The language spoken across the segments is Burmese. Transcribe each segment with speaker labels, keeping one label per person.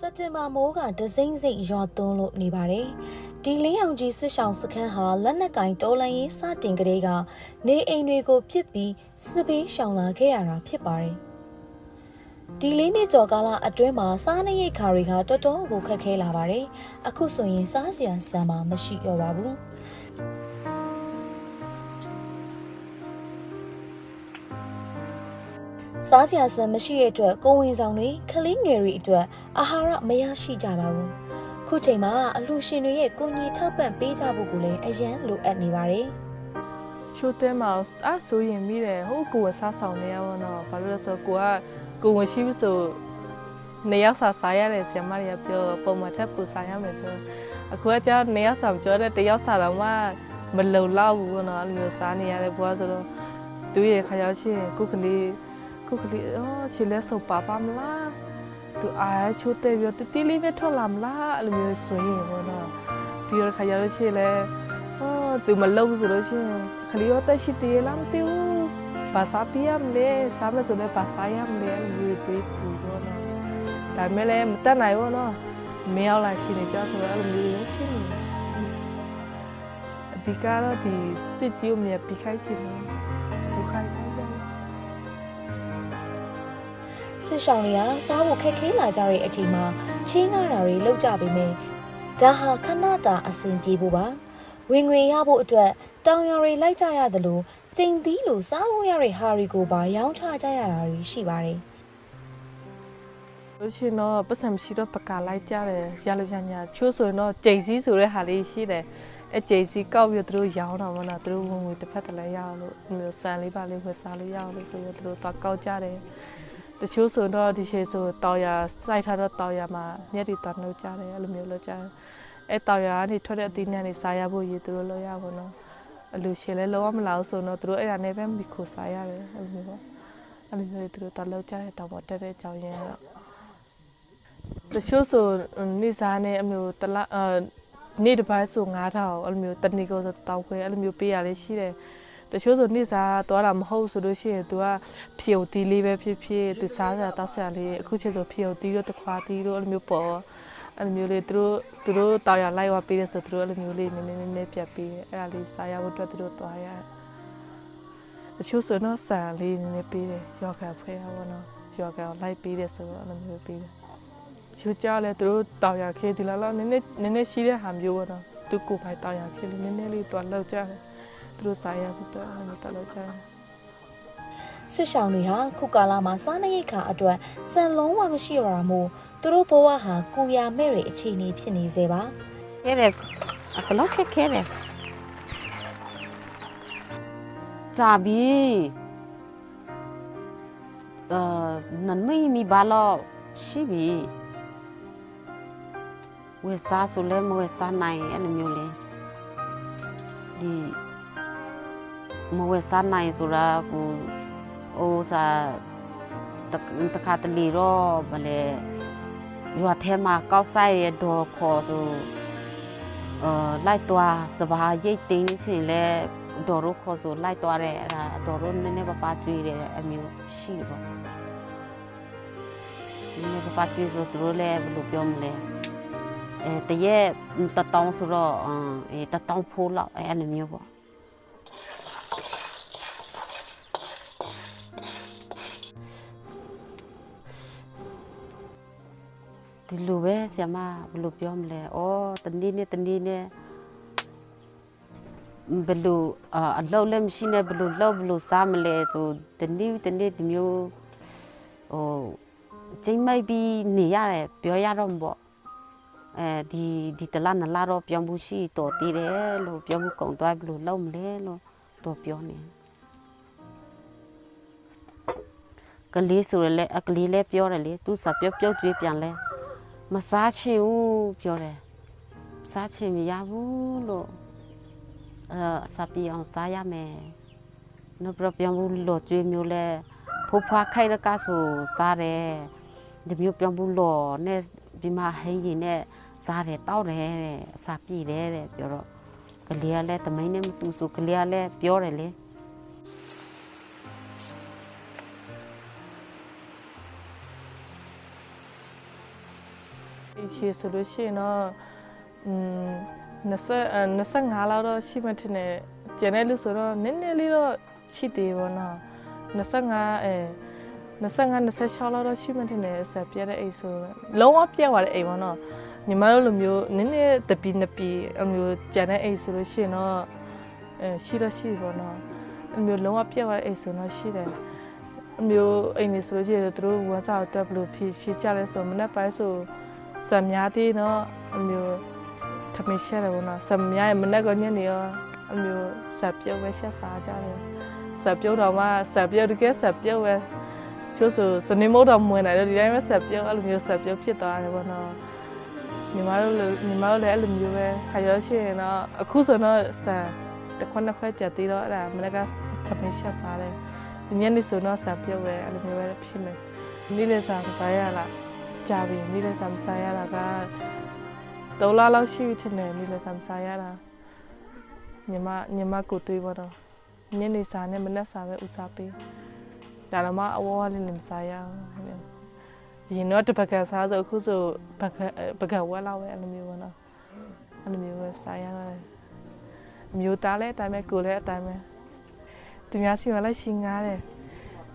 Speaker 1: စက်တင်ဘာမိုးကဒစိမ့်စိတ်ရွာသွန်းလို့နေပါတယ်။ဒီလင်းအောင်ကြီးစစ်ဆောင်စခန်းဟာလက်နက်ကင်တော်လန်ရေးစတင်ကလေးကနေအိမ်တွေကိုပြစ်ပြီးစစ်ပေးရှောင်လာခဲ့ရတာဖြစ်ပါတယ်။ဒီလေးနှစ်ကျော်ကာလအတွင်းမှာစားနပ်ရိက္ခာတွေကတော်တော်ကိုခက်ခဲလာပါတယ်။အခုဆိုရင်စားစရာစံမှာမရှိတော့ပါဘူး။ စားစရာစံမရှိတဲ့အတွက်ကိုဝင်ဆောင်တွေကလေးငယ်တွေအတွက်အာဟာရမရရှိကြပါဘူး။ခုချိန်မှာအလှရှင်တွေရဲ့ကိုညီထောက်ပံ့ပေးကြဖို့ကိုလည်းအရန်လိုအပ်နေပါတယ်
Speaker 2: ချိုးတဲမှာအဆိုရင်မိတယ်ဟိုကိုယ်စားဆောင်နေရပါတော့ဘာလို့လဲဆိုတော့ကိုကကိုဝင်ရှိဘူးဆိုနေရောက်စားစားရတယ်ဆရာမတွေကပြောပုံမှန်ထက်ပူစားရမယ်ဆိုအခုကကြာနေရောက်စားပြောတဲ့တယောက်စားတော့မှမလုံလောက်ဘူးပေါ့နော်အဲ့လိုမျိုးစားနေရတယ်ဘွားဆိုတော့သူရဲ့ခါရောက်ချင်းကိုကလေး ကိုကလေးအော်ချီလဲဆိုပါပါမလားသူအားချိုးတဲပြောတတိလေးနဲ့ထွက်လာမလားအဲ့လိုမျိုးဆိုရင်ပေါ့နော်ပြီးတော့ခါရောက်ချင်းလဲအော်သူမလုပ်ဘူးဆိုလို့ရှိရင်ခလီရောတက်ရှိသေးလားမသိဘူးဘာသာပြရမလဲစားမဆိုလည်းဘာသာရမလဲလူတွေပူတော့နော်ဒါမဲ့လည်းမတက်နိုင်ဘူးနော်မရောက်လာရှိနေကြဆိုတော့အဲ့လိုမျိုးရောဖြစ်နေတယ်အဓိကတော့ဒီစစ်ကြီးကိုမြင်ပြီးခိုင်းချင်တယ်
Speaker 1: စစ်ဆောင်တွေကစားဖို့ခက်ခဲလာကြတဲ့အချိန်မှာချင်းကားတာတွေလောက်ကြပေမဲ့ဒါဟာခဏတာအဆင်ပြေဖို့ပါ။ဝင်ငွေရဖို့အတွက်တောင်ရတွေလိုက်ကြရတယ်လို့ကျိန်သီးလိုစားလို့ရတဲ့ဟာတွေကိုပါရောင်းချကြရတာတွေရှိပါတယ်။
Speaker 2: လို့ရှိရင်တော့ပတ်စံမရှိတော့ပကာလိုက်ကြတယ်ရလို့ရညာချိုးဆိုရင်တော့ကြိတ်စည်းဆိုတဲ့ဟာလေးရှိတယ်အဲကြိတ်စည်းကောက်ပြီးတော့သူတို့ရောင်းတော့မလားသူတို့ဝင်ဝင်တစ်ဖက်တည်းရအောင်လို့မျိုးစံလေးပါလေးဝယ်စားလို့ရအောင်လို့ဆိုရသူတို့တော့ကောက်ကြတယ် တချို့ဆိုတော့ဒီချေဆိုတောင်ရစိုက်ထားတော့တောင်ရမှာမျက်တွေတောင်လို့ကြတယ်အဲ့လိုမျိုးလို့ကြတယ်အဲတောင်ရကနေထွက်တဲ့အသီးနှံတွေစားရဖို့ရည်သူတို့လို့ရပါတော့အလူရှင်လဲလောမလာဘူးဆိုတော့သူတို့အဲ့ဒါနဲ့ပဲမိခိုစားရတယ်အဲ့လိုမျိုးပေါ့အဲ့လိုမျိုးသူတို့တောင်လို့ကြတဲ့တောင်ပေါ်တက်တဲ့အကြောင်းရင်းကတော့တချို့ဆိုနေစားနဲ့အမျိုးတလားအနေ့တစ်ပိုင်းဆို9000အဲ့လိုမျိုးတနေ့ကိုဆိုတောင်းခွဲအဲ့လိုမျိုးပေးရလေးရှိတယ် တချို့ဆိုနေစားသွားတာမဟုတ်ဆိုလို့ရှိရင် तू ကဖြုတ်တီးလေးပဲဖြစ်ဖြစ်သူစားစရာတောက်စရာလေးအခုချိန်ဆိုဖြုတ်တီးတော့တခွာတီးတော့အဲ့လိုမျိုးပေါ်အဲ့လိုမျိုးလေးသူတို့သူတို့တောင်းရလိုက်ဝပေးတယ်ဆိုသူတို့အဲ့လိုမျိုးလေးနည်းနည်းနည်းနည်းပြတ်ပေးတယ်အဲ့ဒါလေးစားရဖို့အတွက်သူတို့သွားရတယ်တချို့ဆိုတော့ဆန်လေးနည်းနည်းပေးတယ်ယောဂဖွဲရပါတော့ယောဂလိုက်ပေးတယ်ဆိုတော့အဲ့လိုမျိုးပေးတယ်ချိုးကြလဲသူတို့တောင်ရခဲဒီလားလားနည်းနည်းနည်းနည်းရှိတဲ့ဟာမျိုးပေါ့နော်သူကိုယ်ပိုင်တောင်ရခဲလေးနည်းနည်းလေးတော့လောက်ကြတယ် သူတို့စားရဖို့တော့အဲ့လိုတော့လောက်ကြတယ်
Speaker 1: စစ်ဆောင်တွေဟာခုကာလမှာစားနပ်ရိက္ခာအတွက်စံလုံးဝမရှိတော့တာမို့သူတို့ဘဝဟာကူရမဲ့တွေအခြေအနေဖြစ်နေစေပါ
Speaker 3: ခဲတယ်အကလောက်ခက်ခဲတယ်ကြာပြီအာနနွေမီဘာလို့ရှိပြီဝယ်စားဆိုလဲမဝယ်စားနိုင်အဲ့လိုမျိုးလေဒီ မဝယ်စားနိုင်ဆိုတာကိုဟိုစားတခါတလေတော့ဗလဲရွာထဲမှာကောက်ဆိုင်ရဒေါ်ခေါ်ဆိုအာလိုက်သွားစဘာရိတ်တင်းရှင်လဲဒေါ်တို့ခေါ်ဆိုလိုက်သွားတယ်အဲ့ဒါဒေါ်တို့နည်းနည်းပါးပါးကြွေးတယ်အမျိုးရှိပေါ့နည်းနည်းပါးပါးကြွေးဆိုသူတို့လည်းဘယ်လိုပြောမလဲအဲတရက်တတောင်းဆိုတော့အဲတတောင်းဖိုးလောက်အဲ့လိုမျိုးပေါ့ ဒီလိုပဲဆရာမဘယ်လိုပြောမလဲဩတနေ့နဲ့တနေ့နဲ့ဘယ်လိုအာအလုပ်လည်းမရှိနဲ့ဘယ်လိုလုပ်ဘယ်လိုစားမလဲဆိုတနေ့တနေ့ဒီမျိုးဟိုချိန်မိုက်ပြီးနေရတယ်ပြောရတော့မပေါ့အဲဒီဒီတလားနလားတော့ပြောင်းမှုရှိတော်တည်တယ်လို့ပြောမှုကုံသွားဘယ်လိုလုပ်မလဲလို့တော့ပြောနေကလေးဆိုရလဲအကလေးလည်းပြောတယ်လေသူစပြောပြောကြွေးပြန်လဲ မစားချင်ဘူးပြောတယ်စားချင်မရဘူးလို့အဲစပီအောင်စားရမယ်။နော်ပြပြောင်းဘူးလို့ကျွေးမျိုးလဲဖိုးဖွားခိုက်ရကဆိုစားတယ်။ဒီမျိုးပြောင်းဘူးလို့နဲ့ဒီမှာဟင်းကြီးနဲ့စားတယ်တောက်တယ်တဲ့အစာပြည့်တယ်တဲ့ပြောတော့ကလေးကလည်းတမိန်နဲ့မတူဆိုကလေးကလည်းပြောတယ်လေ
Speaker 2: ရှိဆိုလို့ရှိရင်တော့อืม20 25လောက်တော့ရှိမှထင်တယ်ကျန်တဲ့လူဆိုတော့နည်းနည်းလေးတော့ရှိသေးပါတော့25အဲ25 26လောက်တော့ရှိမှထင်တယ်ဆက်ပြတဲ့အိမ်ဆိုလုံးဝပြတ်သွားတဲ့အိမ်ပါတော့ညီမတို့လိုမျိုးနည်းနည်းတပီနပီအမျိုးကျန်တဲ့အိမ်ဆိုလို့ရှိရင်တော့အဲရှိတော့ရှိပါတော့အမျိုးလုံးဝပြတ်သွားတဲ့အိမ်ဆိုတော့ရှိတယ်အမျိုးအိမ်နေဆိုလို့ရှိရင်သူတို့ဝန်ဆောင်အတွက်ဘယ်လိုဖြည့်ရှင်းကြလဲဆိုမနေ့ပိုင်းဆို စံများသေးနော်အမျိုးထမင်းရှဲတယ်ဘောနော်စံများရဲ့မနေ့ကညနေရောအမျိုးစပ်ပြုတ်ပဲရှက်စားကြတယ်စပ်ပြုတ်တော့မှစပ်ပြုတ်တကယ်စပ်ပြုတ်ပဲချို့ဆိုစနေမို့တော့မဝင်နိုင်တော့ဒီတိုင်းပဲစပ်ပြုတ်အဲ့လိုမျိုးစပ်ပြုတ်ဖြစ်သွားတယ်ဘောနော်ညီမတို့လည်းညီမတို့လည်းအဲ့လိုမျိုးပဲခါရရှိရင်တော့အခုဆိုတော့စံတစ်ခွက်နှစ်ခွက်ကြက်သေးတော့အဲ့ဒါမနေ့ကထမင်းရှက်စားတယ်ဒီညနေဆိုတော့စာပြုတ်ပဲအဲ့လိုမျိုးပဲဖြစ်မယ်နေ့လည်းစာမစားရလား ကြာပြီနေ့လည်းစာမစားရတာက၃လလောက်ရှိပြီထင်တယ်နေ့လည်းစာမစားရတာညီမညီမကိုတွေးပါတော့ညနေစာနဲ့မနက်စာပဲဥစားပေးဒါတော့မှအဝေါ်လေးလည်းမစားရဘူးရင်တော့တပကစားဆိုအခုဆိုပကပကဝက်လောက်ပဲအဲ့လိုမျိုးပေါ့နော်အဲ့လိုမျိုးပဲစားရတယ်အမျိုးသားလည်းအတိုင်းပဲကိုယ်လည်းအတိုင်းပဲသူများစီမှာလိုက်ရှင်းငားတယ်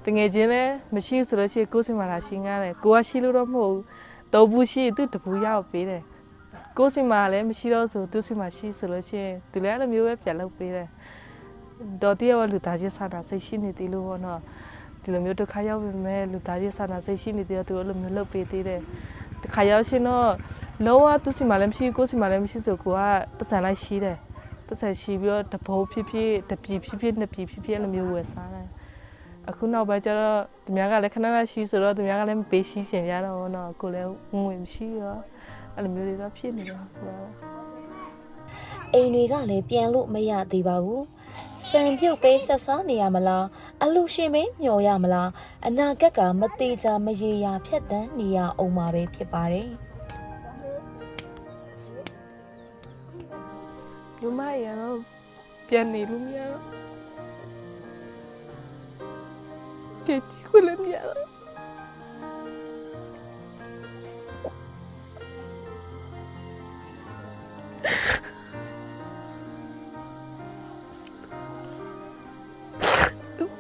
Speaker 2: တငယ်ချင်းလည်းမရှိဘူးဆိုလို့ရှိရင်ကိုယ်စီမှာလာရှင်းငားတယ်ကိုကရှိလို့တော့မဟုတ်ဘူးတော့ဘူးရှိရင်သူတပူရောက်ပေးတယ်ကိုယ်စီမှာလည်းမရှိတော့ဆိုသူစီမှာရှိဆိုလို့ရှိရင်သူလည်းအဲ့လိုမျိုးပဲပြန်လုပ်ပေးတယ်တော့တည်းကလူသားချင်းစာနာစိတ်ရှိနေသေးလို့ပေါ့နော်ဒီလိုမျိုးဒုက္ခရောက်ပေမဲ့လူသားချင်းစာနာစိတ်ရှိနေသေးတော့သူအဲ့လိုမျိုးလုပ်ပေးသေးတယ်တခါရောက်ရှင်တော့လုံးဝသူစီမှာလည်းမရှိကိုယ်စီမှာလည်းမရှိဆိုကိုကပတ်စံလိုက်ရှိတယ်ပတ်ဆက်ရှိပြီးတော့တဘိုးဖြစ်ဖြစ်တပီဖြစ်ဖြစ်နှစ်ပီဖြစ်ဖြစ်အဲ့လိုမျိုးဝယ်စားတယ် အခုနောက်ပိုင်းကျတော့သူများကလည်းခဏခဏရှိဆိုတော့သူများကလည်းမပေးရှိရှင်ရတော့ဘောနော်ကိုလည်းဝင်ဝင်မရှိရောအဲ့လိုမျိုးတွေတော့ဖြစ်နေတယ်ဆိုတော့
Speaker 1: အိမ်တွေကလည်းပြန်လို့မရသေးပါဘူးစံပြုတ်ပေးဆက်စားနေရမလားအလူရှင်မင်းမျော်ရမလားအနာဂတ်ကမသေးချာမရေရာဖြတ်တန်းနေရအောင်မှာပဲဖြစ်ပါတယ်
Speaker 2: လူမရတော့ပြန်နေလို့မရတော့ ကြည့်ကြည့်ခွင့်လည်းမရတော့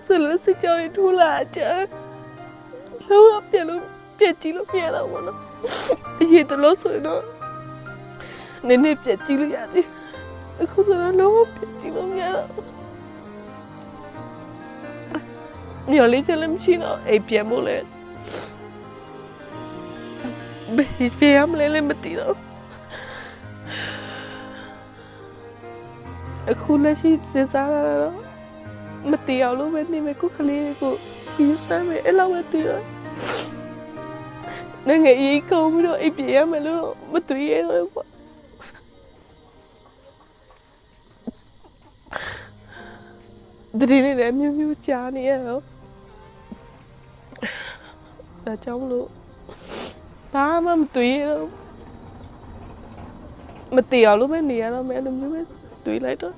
Speaker 2: ဆလစကြောင်ထူလာချာလောကပြလို့ပြကြည့်လို့ပြရတော့မလို့အရေးတလို့ဆိုရင်တော့နည်းနည်းပြကြ ည့်လို့ရတယ်အခုဆိုတော့လုံးဝပြည့်ကြည့်လို့မရတော့ညလေးစလည်းမရှိတော့အိပ်ပြန်ဖို့လဲဘယ်ပြရမလဲလည်းမသိတော့အခုလက်ရှိစဉ်းစားရတော့မသိအောင်လို့ပဲနေမယ်ကိုကလေးကိုပြီးစမ်းမယ်အဲ့လောက်ပဲသိတော့ငယ်အေးကောင်းပြီးတော့အိပ်ပြန်ရမယ်လို့မသိရတော့ပေါ့ တတိနေလည်းမျိုးမျိုးကြားနေရတော့ဒါကြောင့်မလို့ဘာမှမတွေ့ရတော့မတရားလို့ပဲနေရတော့မယ်အဲ့လိုမျိုးပဲတွေ့လိုက်တော့